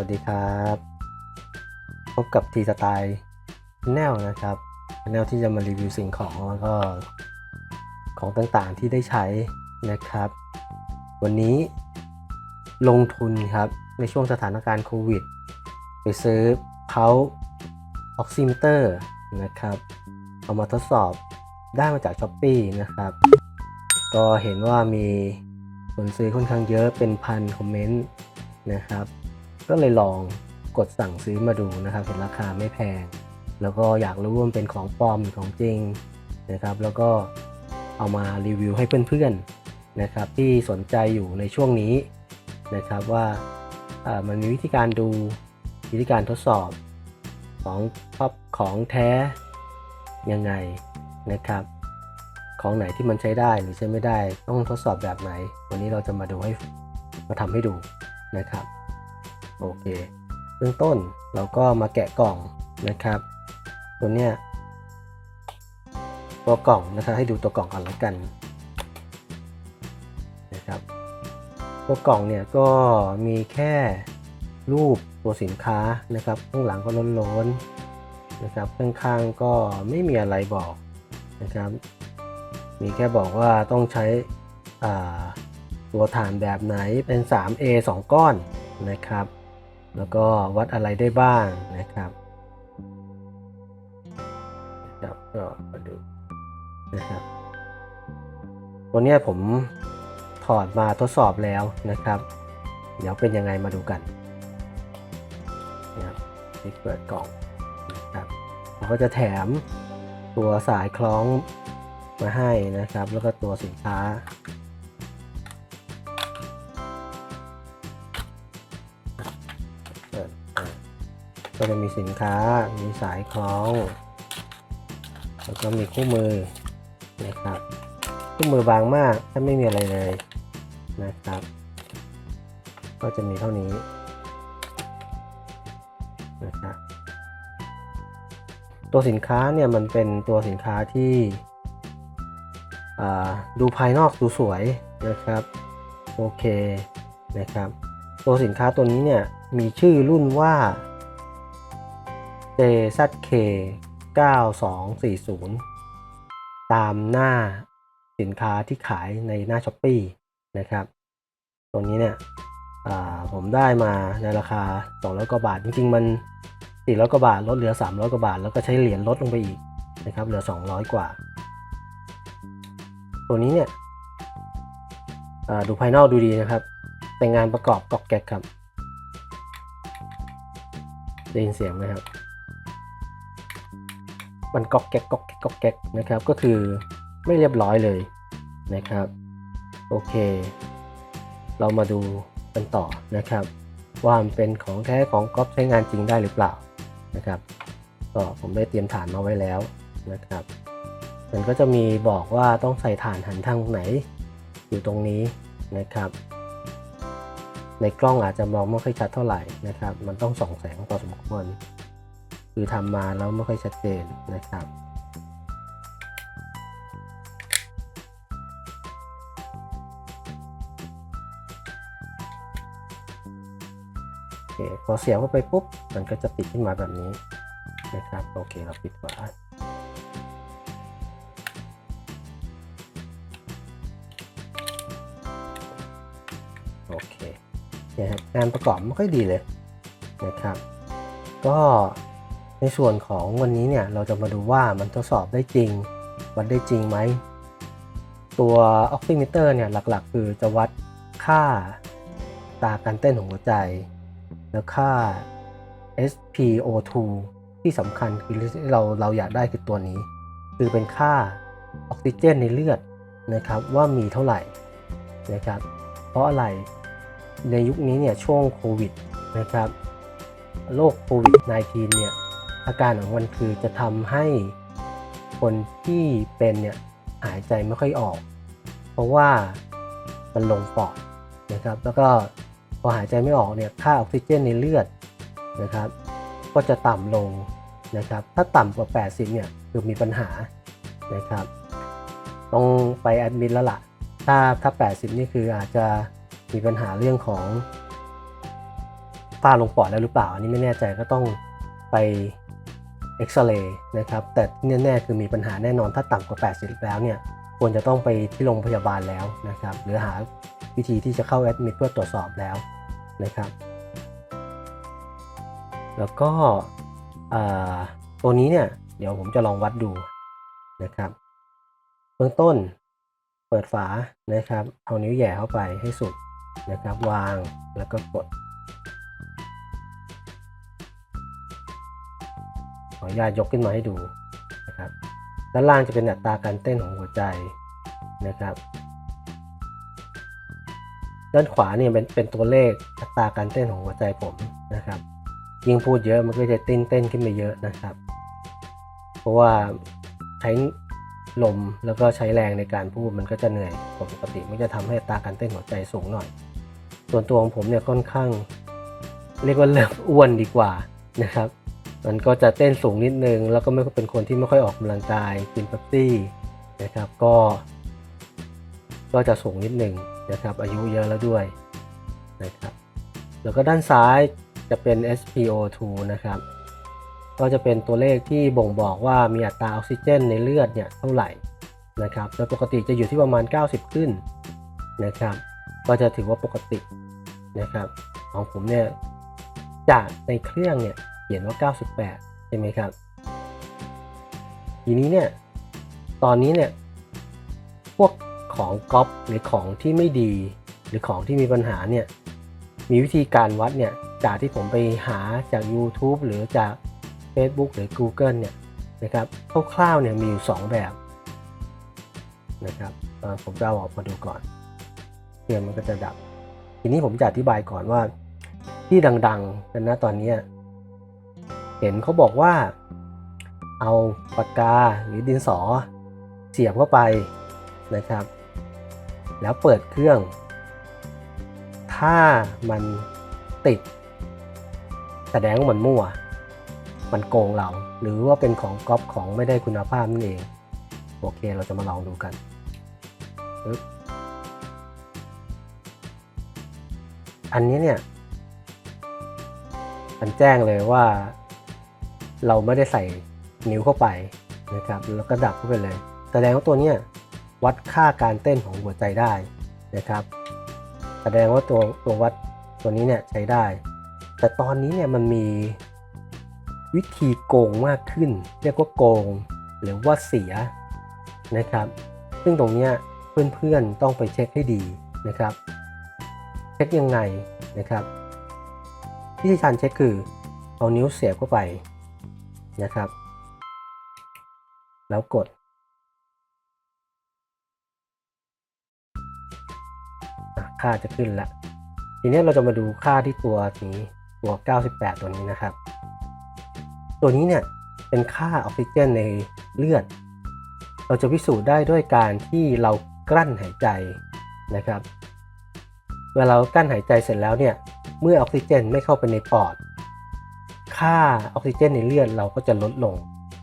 วัสดีครับ พบกับทีสไตล์แนลนะครับแนลที่จะมารีวิวสิ่งของแล้วก็ของต่างๆที่ได้ใช้นะครับ วันนี้ลงทุนครับ ในช่วงสถานการณ์โควิด ไปซื้อเขาออกซิมเตอร์นะครับ เอามาทดสอบได้มาจาก s h อ p e e นะครับ ก็เห็นว่ามีคนซื้อค่อนข้างเยอะเป็นพันคอมเมนต์นะครับ ก็เลยลองกดสั่งซื้อมาดูนะครับเห็นราคาไม่แพง แล้วก็อยากรู้ว่ามันเป็นของปลอมหรือของจริงนะครับ แล้วก็เอามารีวิวให้เพื่อนๆนะครับ ที่สนใจอยู่ในช่วงนี้นะครับว่ามันมีวิธีการดูวิธีการทดสอบของท็อปของแท้ยังไงนะครับ ของไหนที่มันใช้ได้หรือใช้ไม่ได้ ต้องทดสอบแบบไหน วันนี้เราจะมาดูให้มาทำให้ดูนะครับ โอเคเบื้องต้นเราก็มาแกะกล่องนะครับ ตัวเนี้ยตัวกล่องนะครับให้ดูตัวกล่องก่อนแล้วกันนะครับตัวกล่องเนี่ยก็มีแค่รูปตัวสินค้านะครับ ข้างหลังก็ล้นๆนะครับข้างๆก็ไม่มีอะไรบอกนะครับ มีแค่บอกว่าต้องใช้อ่าตัวฐานแบบไหนเป็น 3A 2 ก้อนนะครับ แล้วก็วัดอะไรได้บ้างนะครับครับก็มาดูนะครับตัวนี้ผมถอดมาทดสอบแล้วนะครับ เดี๋ยวเป็นยังไงมาดูกันนะครับนี่เปิดกล่องนะครับเขาก็จะแถมตัวสายคล้องมาให้นะครับ แล้วก็ตัวสินค้า ก็จะมีสินค้า มีสายคล้อง แล้วก็มีคู่มือนะครับ คู่มือบางมากถ้าไม่มีอะไรเลยนะครับ ก็จะมีเท่านี้นะครับตัวสินค้าเนี่ยมันเป็นตัวสินค้าที่อ่าดูภายนอกดูสวยนะครับโอเคนะครับ ตัวสินค้าตัวนี้เนี่ยมีชื่อรุ่นว่า JZK 9240 ตามหน้าสินค้าที่ขายในหน้า s h อ p e e นะครับตัวนี้เนี่ยอ่าผมได้มาในราคา 200 กว่าบาท จริง ๆ มัน 400 กว่าบาท ลดเหลือ 300 กว่าบาท แล้วก็ใช้เหรียญลดลงไปอีกนะครับ เหลือ 200 กว่า ตัวนี้เนี่ยอ่าดูภายนอกดูดีนะครับ เป็นงานประกอบกอกแก๊กครับได้ยินเสียงไหมครับ มันกอกแก๊กกอกแก๊กกอกแก๊กนะครับก็คือไม่เรียบร้อยเลยนะครับ โอเค เรามาดูกันต่อนะครับ ว่ามันเป็นของแท้ของก๊อปใช้งานจริงได้หรือเปล่านะครับก็ผมได้เตรียมฐานมาไว้แล้วนะครับมันก็จะมีบอกว่าต้องใส่ฐานหันทางไหนอยู่ตรงนี้นะครับ ในกล้องอาจจะมองไม่ค่อยชัดเท่าไหร่นะครับ มันต้องส่องแสงพอสมควร คือทำมาแล้วไม่ค่อยชัดเจนนะครับ โอเคพอเสียบเข้าไปปุ๊บ มันก็จะติดขึ้นมาแบบนี้นะครับ โอเคเราปิดฝาโอเคเนี่ยงานประกอบไม่ค่อยดีเลยนะครับ ก็ ในส่วนของวันนี้เนี่ยเราจะมาดูว่ามันทดสอบได้จริง วัดได้จริงไหม ตัวออกซิมิเตอร์เนี่ยหลักๆ คือจะวัดค่าตาการเต้นของหัวใจ แล้วค่า SpO2 ที่สำคัญคือเราเราอยากได้คือตัวนี้ คือเป็นค่าออกซิเจนในเลือดนะครับว่ามีเท่าไหร่นะครับเพราะอะไรในยุคนี้เนี่ยช่วงโควิดนะครับโรคโควิด -19 เนี่ย อาการของมันคือจะทำให้คนที่เป็นเนี่ยหายใจไม่ค่อยออก เพราะว่ามันลงปอดนะครับ แล้วก็พอหายใจไม่ออกเนี่ยค่าออกซิเจนในเลือดนะครับ ก็จะต่ำลงนะครับ ถ้าต่ำกว่า 80 เนี่ยคือมีปัญหานะครับ ต้องไปแอดมิดแล้วล่ะ ถ้าถ้า 80 นี่คืออาจจะมีปัญหาเรื่องของฝ้าลงปอดแล้วหรือเปล่า อันนี้ไม่แน่ใจก็ต้องไป เอ็กซเรย์นะครับแต่แน่ๆคือมีปัญหาแน่นอนถ้าต่ำกว่า 80 แล้วเนี่ยควรจะต้องไปที่โรงพยาบาลแล้วนะครับหรือหาวิธีที่จะเข้าแอดมิดเพื่อตรวจสอบแล้วนะครับแล้วก็ตัวนี้เนี่ยเดี๋ยวผมจะลองวัดดูนะครับเบื้องต้นเปิดฝานะครับเอานิ้วแย่เข้าไปให้สุดนะครับวางแล้วก็กด ขออนุญาตยกขึ้นมาให้ดูนะครับด้านล่างจะเป็นอัตราการเต้นของหัวใจนะครับ ด้านขวาเนี่ยเป็นเป็นตัวเลขอัตราการเต้นของหัวใจผมนะครับ ยิ่งพูดเยอะมันก็จะเต้นเต้นขึ้นไปเยอะนะครับ เพราะว่าใช้ลมแล้วก็ใช้แรงในการพูดมันก็จะเหนื่อยปกติมันจะทำให้อัตราการเต้นหัวใจสูงหน่อย ส่วนตัวของผมเนี่ยค่อนข้าง เรียกว่าเริ่มอ้วนดีกว่านะครับ มันก็จะเต้นสูงนิดนึง แล้วก็ไม่เป็นคนที่ไม่ค่อยออกกำลังกายกินเป๊ปซี่นะครับก็ก็จะสูงนิดนึงนะครับอายุเยอะแล้วด้วยนะครับแล้วก็ด้านซ้ายจะเป็น SpO2 นะครับ ก็จะเป็นตัวเลขที่บ่งบอกว่ามีอัตราออกซิเจนในเลือดเนี่ยเท่าไหร่นะครับโดยปกติจะอยู่ที่ประมาณ 90 ขึ้นนะครับ ก็จะถือว่าปกตินะครับของผมเนี่ยจากในเครื่องเนี่ย ขียนว่า 98 ใช่ไหมครับ ทีนี้เนี่ย ตอนนี้เนี่ย พวกของก๊อปหรือของที่ไม่ดี หรือของที่มีปัญหาเนี่ย มีวิธีการวัดเนี่ย จากที่ผมไปหาจาก YouTube หรือจาก Facebook หรือ Google เนี่ยนะครับ คร่าวๆเนี่ยมีอยู่ 2 แบบนะครับผมจะเอาออกมาดูก่อนเพื่อมันก็จะดับ ทีนี้ผมจะอธิบายก่อนว่าที่ดังๆกันนะตอนนี้ เห็นเขาบอกว่า เอาปากกาหรือดินสอ เสียบเข้าไปนะครับ แล้วเปิดเครื่อง ถ้ามันติด แสดงว่ามันมั่ว มันโกงเรา หรือว่าเป็นของก๊อปของไม่ได้คุณภาพนั่นเอง โอเคเราจะมาลองดูกันอันนี้เนี่ย มันแจ้งเลยว่า เราไม่ได้ใส่นิ้วเข้าไปนะครับแล้วก็ดับเข้าไปเลย แสดงว่าตัวเนี้ยวัดค่าการเต้นของหัวใจได้นะครับ แสดงว่าตัวตัววัดตัวนี้เนี่ยใช้ได้ แต่ตอนนี้เนี่ยมันมีวิธีโกงมากขึ้น เรียกว่าโกง หรือว่าเสียนะครับ ซึ่งตรงเนี้ยเพื่อนๆต้องไปเช็คให้ดีนะครับ เช็คยังไงนะครับวิธีการเช็คคือเอานิ้วเสียบเข้าไป นะครับ แล้วกด ค่าจะขึ้นละ ทีนี้เราจะมาดูค่าที่ตัวนี้ตัว 98 ตัวนี้นะครับ ตัวนี้เนี่ยเป็นค่าออกซิเจนในเลือด เราจะพิสูจน์ได้ด้วยการที่เรากลั้นหายใจนะครับเมื่อเรากลั้นหายใจเสร็จแล้วเนี่ย เมื่อออกซิเจนไม่เข้าไปในปอด ค่าออกซิเจนในเลือดเราก็จะลดลง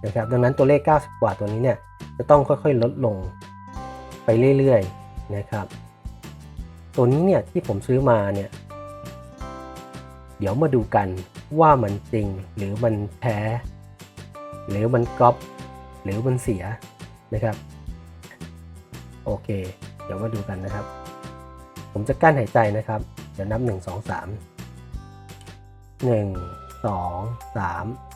นะครับดังนั้นตัวเลข 90 กว่าตัวนี้เนี่ยจะต้องค่อยๆลดลงไปเรื่อยๆนะครับ ตัวนี้เนี่ยที่ผมซื้อมาเนี่ยเดี๋ยวมาดูกันว่ามันจริงหรือมันแท้หรือมันก๊อปหรือมันเสียนะครับ โอเค เดี๋ยวมาดูกันนะครับ ผมจะกั้นหายใจนะครับ เดี๋ยวนับ 1 2 3 1 2 3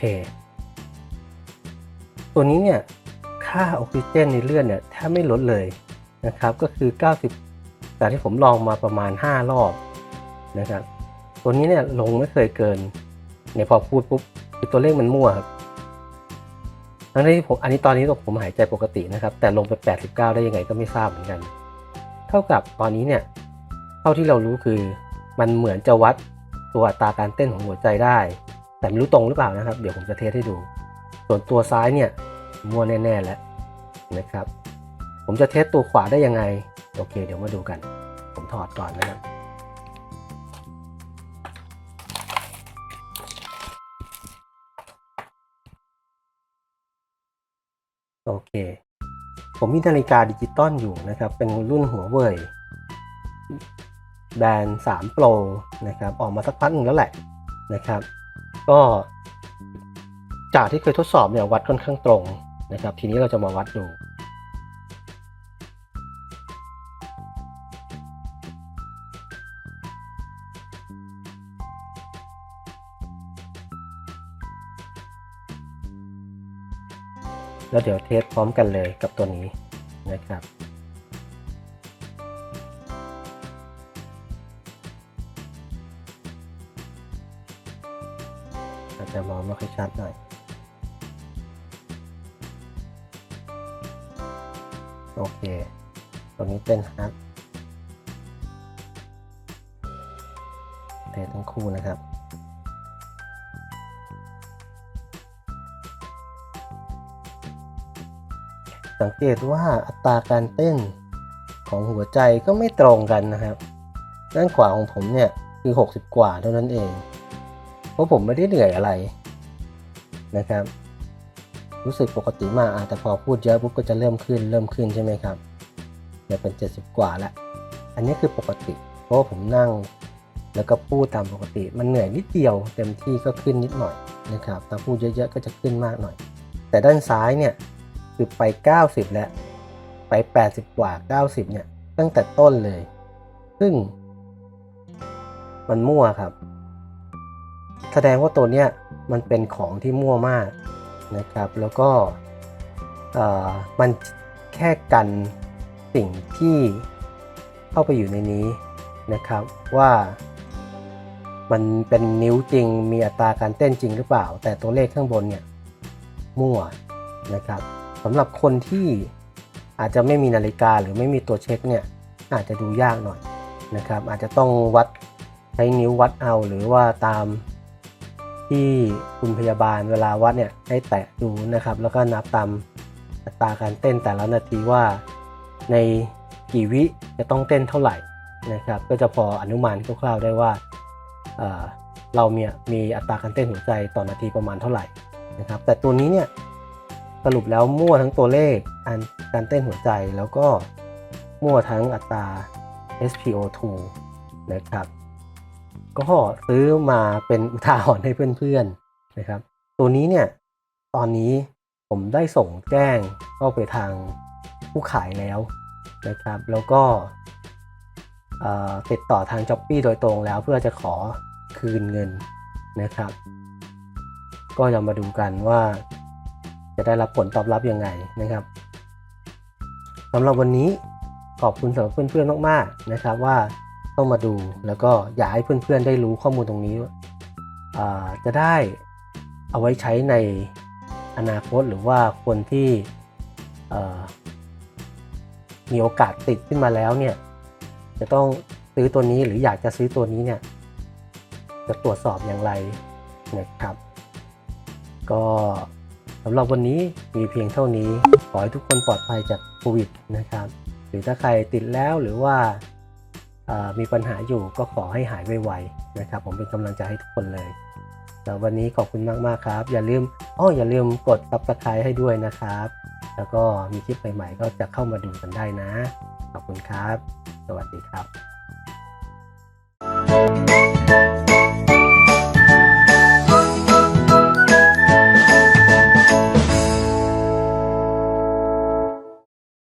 เค ตัวนี้เนี่ยค่าออกซิเจนในเลือดเนี่ยแทบไม่ลดเลยนะครับ ก็คือ 90 แต่ที่ผมลองมาประมาณ 5 รอบนะครับ ตัวนี้เนี่ยลงไม่เคยเกินเนี่ยพอพูดปุ๊บตัวเลขมันมั่วครับทั้งที่ผมอันนี้ตอนนี้ผมหายใจปกตินะครับ แต่ลงไป 89 ได้ยังไงก็ไม่ทราบเหมือนกัน เท่ากับตอนนี้เนี่ยเท่าที่เรารู้คือมันเหมือนจะวัดตัวอัตราการเต้นของหัวใจได้ แต่ไม่รู้ตรงหรือเปล่านะครับ เดี๋ยวผมจะเทสให้ดู ส่วนตัวซ้ายเนี่ยมั่วแน่ๆแล้วนะครับ ผมจะเทสตัวขวาได้ยังไง โอเค เดี๋ยวมาดูกัน ผมถอดก่อนนะครับโอเค ผมมีนาฬิกาดิจิตอลอยู่นะครับ เป็นรุ่นหัวเว่ยแบรนด์3 Pro นะครับ ออกมาสักพักหนึ่งแล้วแหละนะครับ ก็จากที่เคยทดสอบเนี่ยวัดค่อนข้างตรงนะครับ ทีนี้เราจะมาวัดดูแล้วเดี๋ยวเทสพร้อมกันเลยกับตัวนี้นะครับ จจะมองไม่ค่อยชัดหน่อย โอเคตัวนี้เป็นฮาร์ดเททั้งคู่นะครับสังเกตว่าอัตราการเต้นของหัวใจก็ไม่ตรงกันนะครับ ด้านขวาของผมเนี่ยคือ 60 กว่าเท่านั้นเอง ราะผมไม่ได้เหนื่อยอะไรนะครับ รู้สึกปกติมากแต่พอพูดเยอะปุ๊บก็จะเริ่มขึ้นเริ่มขึ้นใช่ไหมครับเนี่ยเป็น 70 กว่าแล้ว อันนี้คือปกติ เพราะว่าผมนั่งแล้วก็พูดตามปกติ มันเหนื่อยนิดเดียว เต็มที่ก็ขึ้นนิดหน่อยนะครับถ้าพูดเยอะๆก็จะขึ้นมากหน่อย แต่ด้านซ้ายเนี่ยคือไป 90 แล้ว ไป 80 กว่า 90 เนี่ยตั้งแต่ต้นเลย ซึ่ง มันมั่วครับ แสดงว่าตัวเนี้ยมันเป็นของที่มั่วมากนะครับ แล้วก็มันแค่กันสิ่งที่เข้าไปอยู่ในนี้นะครับว่ามันเป็นนิ้วจริงมีอัตราการเต้นจริงหรือเปล่า แต่ตัวเลขข้างบนเนี่ยมั่วนะครับสำหรับคนที่อาจจะไม่มีนาฬิกาหรือไม่มีตัวเช็คเนี่ยอาจจะดูยากหน่อยนะครับ อาจจะต้องวัดใช้นิ้ววัดเอาหรือว่าตาม ที่คุณพยาบาลเวลาวัดเนี่ยให้แตะดูนะครับ แล้วก็นับตามอัตราการเต้นแต่ละนาทีว่าในกี่วิจะต้องเต้นเท่าไหร่นะครับ ก็จะพออนุมานคร่าวๆได้ว่าเอ่อเรามีมีอัตราการเต้นหัวใจต่อนาทีประมาณเท่าไหร่นะครับ แต่ตัวนี้เนี่ยสรุปแล้วมั่วทั้งตัวเลขการการเต้นหัวใจแล้วก็มั่วทั้งอัตรา SpO2 นะครับ ก็ซื้อมาเป็นอุทาหรณ์ให้เพื่อนๆนะครับ ตัวนี้เนี่ยตอนนี้ผมได้ส่งแจ้งเข้าไปทางผู้ขายแล้วนะครับ แล้วก็ติดต่อทาง s h อ p e e โดยตรงแล้วเพื่อจะขอคืนเงินนะครับ ก็จะมาดูกันว่าจะได้รับผลตอบรับยังไงนะครับสำหรับวันนี้ขอบคุณสำหรับเพื่อนๆมากๆนะครับว่า ต้องมาดู แล้วก็อยากให้เพื่อนๆได้รู้ข้อมูลตรงนี้จะได้เอาไว้ใช้ในอนาคตหรือว่าคนที่มีโอกาสติดขึ้นมาแล้วเนี่ยจะต้องซื้อตัวนี้หรืออยากจะซื้อตัวนี้เนี่ยจะตรวจสอบอย่างไรนะครับ ก็สำหรับวันนี้มีเพียงเท่านี้ ขอให้ทุกคนปลอดภัยจากโควิดนะครับ หรือถ้าใครติดแล้วหรือว่า มีปัญหาอยู่ก็ขอให้หายไวๆนะครับ ผมเป็นกำลังใจให้ทุกคนเลยแต่วันนี้ขอบคุณมากๆครับ อย่าลืมอ้ออย่าลืมกด subscribe ให้ด้วยนะครับ แล้วก็มีคลิปใหม่ๆก็จะเข้ามาดูกันได้นะ ขอบคุณครับ สวัสดีครับ